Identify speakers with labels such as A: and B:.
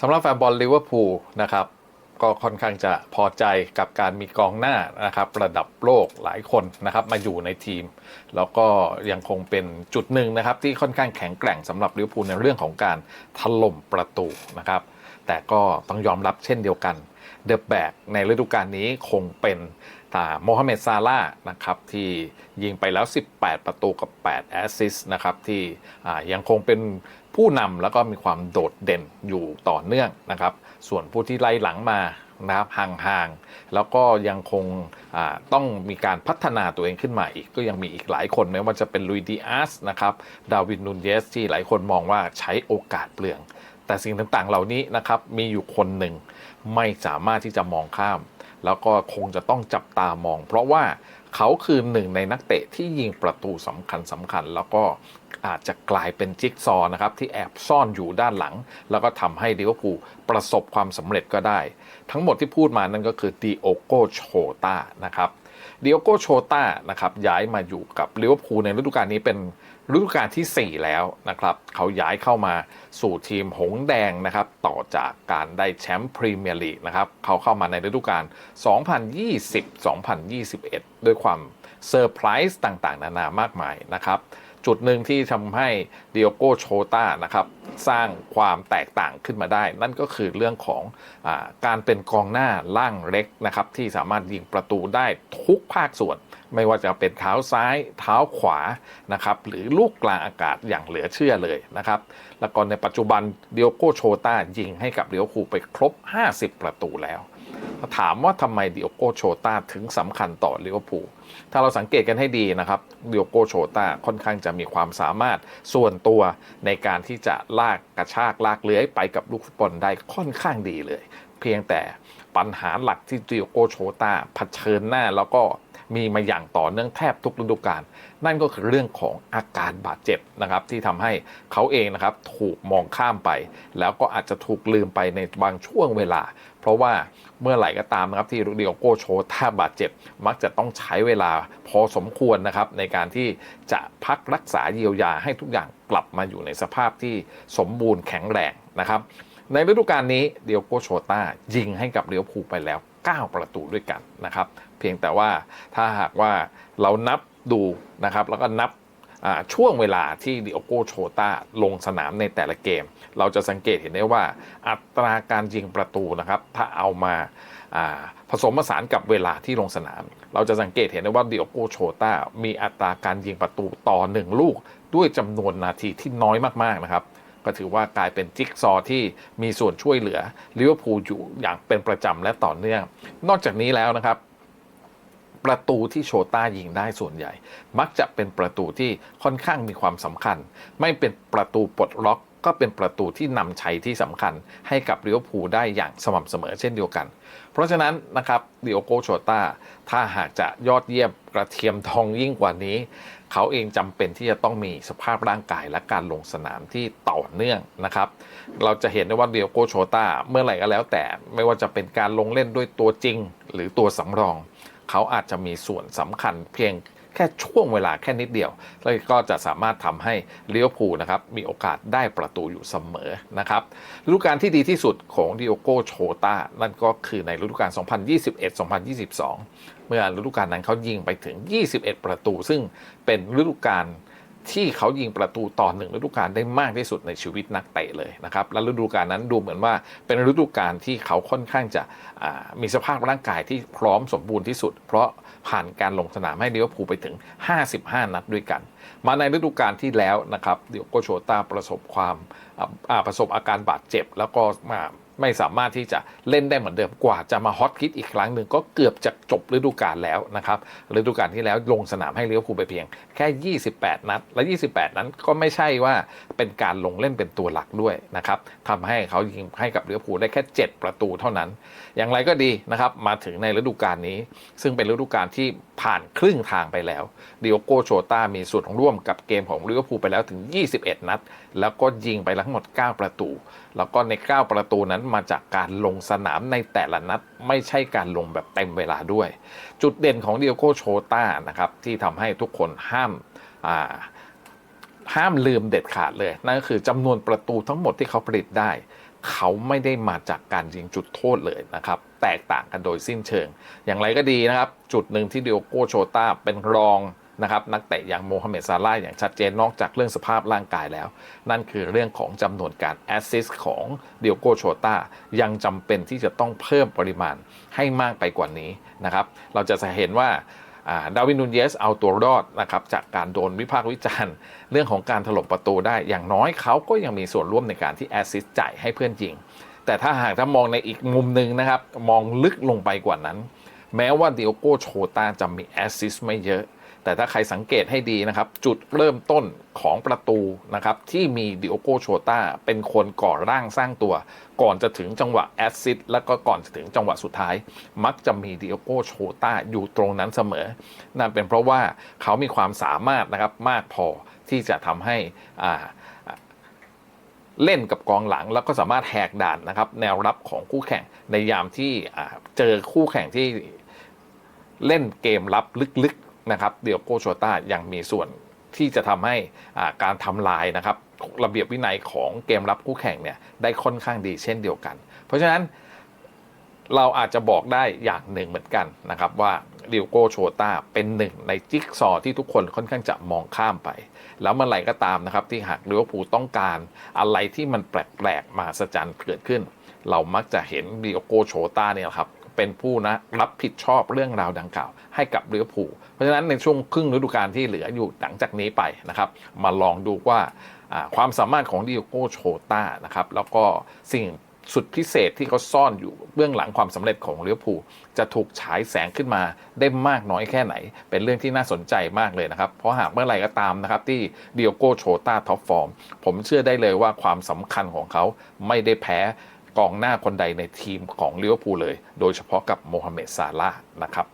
A: สำหรับแฟนบอลลิเวอร์พูลนะครับก็ค่อนข้างจะพอใจกับการมีกองหน้านะครับระดับโลกหลายคนนะครับมาอยู่ในทีม แล้วก็ยังคงเป็นจุดหนึ่งนะครับที่ค่อนข้างแข็งแกร่งสำหรับลิเวอร์พูลในเรื่องของการถล่มประตูนะครับแต่ก็ต้องยอมรับเช่นเดียวกัน เดอะแบกในฤดูกาลนี้คงเป็น ตาโมฮัมเหม็ดซาลานะครับที่ยิงไปแล้ว 18 ประตูกับ 8 แอสซิสต์นะครับที่ยังคงเป็นผู้นำแล้วก็มีความโดดเด่นอยู่ต่อเนื่องนะครับ ส่วนผู้ที่ไล่หลังมานะครับห่างๆ แล้วก็ยังคงต้องมีการพัฒนาตัวเองขึ้นมาอีก ก็ยังมีอีกหลายคนไม่ว่าจะเป็นลุยดิอาสนะครับดาวินนูนเยสที่หลายคนมองว่าใช้โอกาสเปลือง แต่สิ่งต่างๆเหล่านี้นะครับมีอยู่คนหนึ่งไม่สามารถที่จะมองข้าม แล้วก็คงจะต้องจับตามอง เพราะว่าเขาคือหนึ่งในนักเตะที่ยิงประตูสำคัญสำคัญ แล้วก็อาจจะกลายเป็นจิ๊กซอว์นะครับที่แอบซ่อนอยู่ด้านหลัง แล้วก็ทำให้ลิเวอร์พูลประสบความสำเร็จก็ได้ ทั้งหมดที่พูดมานั่นก็คือดิโอโกโชตานะครับ ดียโกโชต้านะครับย้ายมาอยู่กับลิเวอร์พูลในฤดูกาลนี้เป็นฤดูกาลที่ 4 แล้วนะครับ เขาย้ายเข้ามาสู่ทีมหงแดงนะครับ ต่อจากการได้แชมป์พรีเมียร์ลีกนะครับ เขาเข้ามาในฤดูกาล 2020-2021 ด้วยความเซอร์ไพรส์ต่างๆ นานามากมายนะครับ จุดหนึ่งที่ทำให้ดิโอโกโชตานะครับสร้างความแตกต่างขึ้นมาได้ นั่นก็คือเรื่องของอการเป็นกองหน้าล่างเล็กนะครับที่สามารถยิงประตูได้ทุกภาคส่วน ไม่ว่าจะเป็นเท้าซ้าย เท้าขวานะครับหรือลูกกลางอากาศอย่างเหลือเชื่อเลยนะครับแล้วก็ในปัจจุบันเดิโอโกโชตายิงให้กับเดียวคูไปครบ 50 ประตูแล้ว ถามว่าทำไมดิโอโกโชตาถึงสำคัญต่อลิเวอร์พูลถ้าเราสังเกตกันให้ดีนะครับดิโอโกโชตาค่อนข้างจะมีความสามารถส่วนตัวในการที่จะลากกระชากลากเลื้อยไปกับลูกฟุตบอลได้ค่อนข้างดีเลย เพียงแต่ปัญหาหลักที่ดิโอโกโชตาเผชิญหน้าแล้วก็ มีมาอย่างต่อเนื่องแทบทุกฤดูกาลนั่นก็คือเรื่องของอาการบาดเจ็บนะครับที่ทำให้เขาเองนะครับถูกมองข้ามไป แล้วก็อาจจะถูกลืมไปในบางช่วงเวลา เพราะว่าเมื่อไหร่ก็ตามนะครับที่ดิโอโกโชถ้าบาดเจ็บมักจะต้องใช้เวลาพอสมควรนะครับในการที่จะพักรักษาเยียวยาให้ทุกอย่างกลับมาอยู่ในสภาพที่สมบูรณ์แข็งแรงนะครับในฤดูกาลนี้เดียโกโชตายิงให้กับเลียวภูไปแล้ว 9 ประตูด้วยกันนะครับ เพียงแต่ว่าถ้าหากว่าเรานับดูนะครับ แล้วก็นับช่วงเวลาที่ดิโอโกโชตาลงสนามในแต่ละเกม เราจะสังเกตเห็นได้ว่าอัตราการยิงประตูนะครับ ถ้าเอามาผสมผสานกับเวลาที่ลงสนาม เราจะสังเกตเห็นได้ว่าดิโอโกโชตามีอัตราการยิงประตูต่อหนึ่งลูก ด้วยจำนวนนาทีที่น้อยมากๆนะครับ ก็ถือว่ากลายเป็นจิ๊กซอที่มีส่วนช่วยเหลือลิเวอร์พูลอยู่อย่างเป็นประจำและต่อเนื่อง นอกจากนี้แล้วนะครับ ประตูที่โชต้ายิงได้ส่วนใหญ่ มักจะเป็นประตูที่ค่อนข้างมีความสำคัญ ไม่เป็นประตูปลดล็อกก็เป็นประตูที่นำชัยที่สำคัญให้กับลิเวอร์พูลได้อย่างสม่ำเสมอเช่นเดียวกัน เพราะฉะนั้นนะครับดิโอโกโชต้าถ้าหากจะยอดเยี่ยมกระเทียมทองยิ่งกว่านี้ เขาเองจำเป็นที่จะต้องมีสภาพร่างกายและการลงสนามที่ต่อเนื่องนะครับ เราจะเห็นได้ว่าเดียโกโชต้าเมื่อไหร่ก็แล้วแต่ไม่ว่าจะเป็นการลงเล่นด้วยตัวจริงหรือตัวสำรอง เขาอาจจะมีส่วนสำคัญเพียงแค่ช่วงเวลาแค่นิดเดียว แล้วก็จะสามารถทำให้เลี้ยวภูลนะครับมีโอกาสได้ประตูอยู่เสมอนะครับฤดูกาลที่ดีที่สุดของดิโอโกโชตานั่นก็คือในฤดูกาล 2021-2022 เมื่อฤดูกาลนั้นเขายิงไปถึง 21 ประตู ซึ่งเป็นฤดูกาล ที่เขายิงประตูต่อหนึ่งฤดูกาลได้มากที่สุดในชีวิตนักเตะเลยนะครับและฤดูกาลนั้นดูเหมือนว่าเป็นฤดูกาลที่เขาค่อนข้างจะมีสภาพร่างกายที่พร้อมสมบูรณ์ที่สุด เพราะผ่านการลงสนามให้ลิเวอร์พูลไปถึง 55 นัดด้วยกัน มาในฤดูกาลที่แล้วนะครับเดียโกโชตาประสบความประสบอาการบาดเจ็บแล้วก็มา ไม่สามารถที่จะเล่นได้เหมือนเดิมกว่าจะมาฮอตคิดอีกครั้งหนึ่งก็เกือบจะจบฤดูกาลแล้วนะครับฤดูกาลที่แล้วลงสนามให้ลิเวอร์พูไปเพียงแค่ 28 นัด และ 28 นั้นก็ไม่ใช่ว่าเป็นการลงเล่นเป็นตัวหลักด้วยนะครับทำให้เขายิงให้กับลิเวอร์พูได้แค่ 7 ประตูเท่านั้น อย่างไรก็ดีนะครับมาถึงในฤดูกาลนี้ ซึ่งเป็นฤดูกาลที่ ผ่านครึ่งทางไปแล้วดิโอโกโชตามีส่วนร่วมกับเกมของลิเวอร์พูลไปแล้วถึง 21 นัด แล้วก็ยิงไปทั้งหมด 9 ประตู แล้วก็ใน 9 ประตูนั้นมาจากการลงสนามในแต่ละนัด ไม่ใช่การลงแบบเต็มเวลาด้วย จุดเด่นของดิโอโกโชตานะครับที่ทำให้ทุกคนห้ามอ่าห้ามลืมเด็ดขาดเลย นั่นก็คือจำนวนประตูทั้งหมดที่เขาผลิตได้ เขาไม่ได้มาจากการยิงจุดโทษเลยนะครับแตกต่างกันโดยสิ้นเชิง อย่างไรก็ดีนะครับ จุดหนึ่งที่เดิโอโกโชตาเป็นรองนะครับนักเตะอย่างโมฮัมเหม็ดซาลาอย่างชัดเจนนอกจากเรื่องสภาพร่างกายแล้ว นั่นคือเรื่องของจำนวนการแอสซิสของเดิโอโกโชตายังจำเป็นที่จะต้องเพิ่มปริมาณให้มากไปกว่านี้นะครับ เราจะเห็นว่าดาวินนูนเยสเอาตัวรอดนะครับจากการโดนวิพากษ์วิจารณ์ เรื่องของการถล่มประตูได้อย่างน้อยเขาก็ยังมีส่วนร่วมในการที่แอสซิสจ่ายให้เพื่อนยิง แต่ถ้าหากถ้ามองในอีกมุมหนึ่งนะครับ มองลึกลงไปกว่านั้น แม้ว่าเดิโอโกโชตาจะมีแอสซิสไม่เยอะ แต่ถ้าใครสังเกตให้ดีนะครับ จุดเริ่มต้นของประตูนะครับที่มีดิโอโกโชตาเป็นคนก่อร่างสร้างตัว ก่อนจะถึงจังหวะแอสซิสแล้วก็ก่อนจะถึงจังหวะสุดท้าย มักจะมีดิโอโกโชตาอยู่ตรงนั้นเสมอ นั่นเป็นเพราะว่าเขามีความสามารถนะครับมากพอที่จะทำให้อ่า เล่นกับกองหลังแล้วก็สามารถแหกด่านนะครับ แนวรับของคู่แข่งในยามที่เจอคู่แข่งที่เล่นเกมรับลึกๆนะครับเดียโกโชต้ายังมีส่วนที่จะทำให้การทำลายนะครับ ระเบียบวินัยของเกมรับคู่แข่งเนี่ยได้ค่อนข้างดีเช่นเดียวกัน เพราะฉะนั้น เราอาจจะบอกได้อย่างหนึ่งเหมือนกันนะครับว่าดิโกโชตาเป็นหนึ่งในจิ๊กซอว์ที่ทุกคนค่อนข้างจะมองข้ามไป แล้วเมื่อไหร่ก็ตามนะครับ ที่หากลิเวอร์พูลต้องการอะไรที่มันแปลกๆมาสจันเกิดขึ้น เรามักจะเห็นดิโกโชตาเนี่ยครับเป็นผู้นะรับผิดชอบเรื่องราวดังกล่าว ให้กับลิเวอร์พูลเพราะฉะนั้นในช่วงครึ่งฤดูกาลที่เหลืออยู่หลังจากนี้ไปนะครับ มาลองดูว่าความสามารถของดิโกโชต้านะครับแล้วก็สิ่ง สุดพิเศษที่เขาซ่อนอยู่เบื้องหลังความสำเร็จของเลี้ยวพูจะถูกฉายแสงขึ้นมาได้มากน้อยแค่ไหน เป็นเรื่องที่น่าสนใจมากเลยนะครับ เพราะหากเมื่อไหร่ก็ตามนะครับที่เดียโกโชตาท็อปฟอร์มผมเชื่อได้เลยว่าความสำคัญของเขาไม่ได้แพ้กองหน้าคนใดในทีมของเลี้ยวพูเลย โดยเฉพาะกับโมฮัมเหม็ดซาลานะครับ